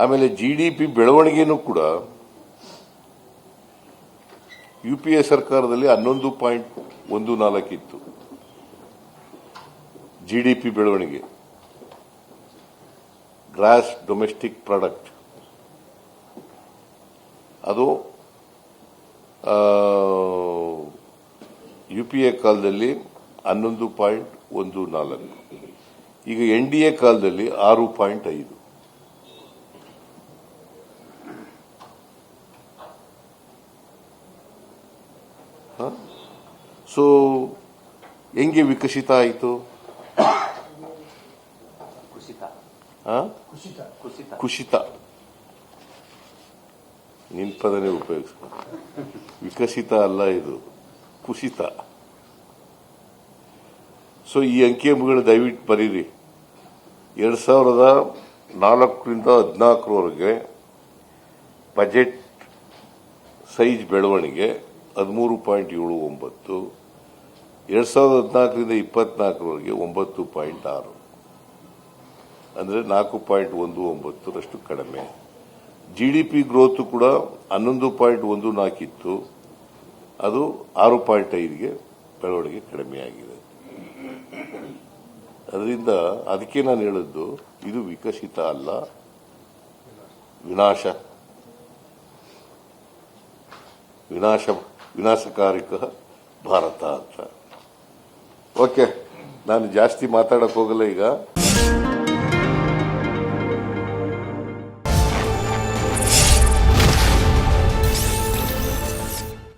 ಆಮೇಲೆ G D P ಬೆಳವಣಿಗೆನೂ ಕೂಡ you P A ಸರ್ಕಾರದಲ್ಲಿ ಹನ್ನೊಂದು ಪಾಯಿಂಟ್ ಒಂದು ನಾಲ್ಕಿತ್ತು ಜಿ ಡಿ ಪಿ ಬೆಳವಣಿಗೆ. ಗ್ರಾಸ್ ಡೊಮೆಸ್ಟಿಕ್ ಪ್ರಾಡಕ್ಟ್ ಅದು ಯು ಪಿ ಎ ಕಾಲದಲ್ಲಿ ಹನ್ನೊಂದು ಪಾಯಿಂಟ್ ಒಂದು ನಾಲ್ಕು. ಈಗ ಎನ್ ಡಿ ಎ ಕಾಲದಲ್ಲಿ ಆರು ಪಾಯಿಂಟ್ ಐದು. ಸೊ ಹೆಂಗೆ ವಿಕಸಿತ ಆಯಿತು? ಕುಸಿತ. ನಿನ್ ಪದನೇ ಉಪಯೋಗಿಸ ವಿಕಸಿತ ಅಲ್ಲ ಇದು. ಕುಸಿತ. ಸೊ ಈ ಅಂಕಿಅಂಶಗಳು ದಯವಿಟ್ಟು ಬರೀರಿ. ಎರಡ್ ಸಾವಿರದ ನಾಲ್ಕರಿಂದ ಹದಿನಾಲ್ಕರವರೆಗೆ ಬಜೆಟ್ ಸೈಜ್ ಬೆಳವಣಿಗೆ ಹದಿಮೂರು ಪಾಯಿಂಟ್ ಏಳು ಒಂಬತ್ತು, ಎರಡು ಸಾವಿರದ ಹದಿನಾಲ್ಕರಿಂದ ಇಪ್ಪತ್ನಾಲ್ಕರವರೆಗೆ ಒಂಬತ್ತು ಪಾಯಿಂಟ್ ಆರು. ಅಂದರೆ ನಾಲ್ಕು ಪಾಯಿಂಟ್ ಒಂದು ಒಂಬತ್ತರಷ್ಟು ಕಡಿಮೆ. ಜಿಡಿಪಿ ಗ್ರೋತ್ ಕೂಡ ಹನ್ನೊಂದು ಪಾಯಿಂಟ್ ಒಂದು ನಾಲ್ಕಿತ್ತು. ಅದು ಆರು ಪಾಯಿಂಟ್ ಐದಿಗೆ ಬೆಳವಣಿಗೆ ಕಡಿಮೆಯಾಗಿದೆ. ಅದರಿಂದ ಅದಕ್ಕೆ ನಾನು ಹೇಳಿದ್ದು, ಇದು ವಿಕಸಿತ ಅಲ್ಲ, ವಿನಾಶ. ವಿನಾಶ. ವಿನಾಶಕಾರಿಕ ಭಾರತ ಅಂತ. ಓಕೆ ನಾನು ಜಾಸ್ತಿ ಮಾತಾಡಕ್ಕೆ ಹೋಗಲ್ಲ ಈಗ.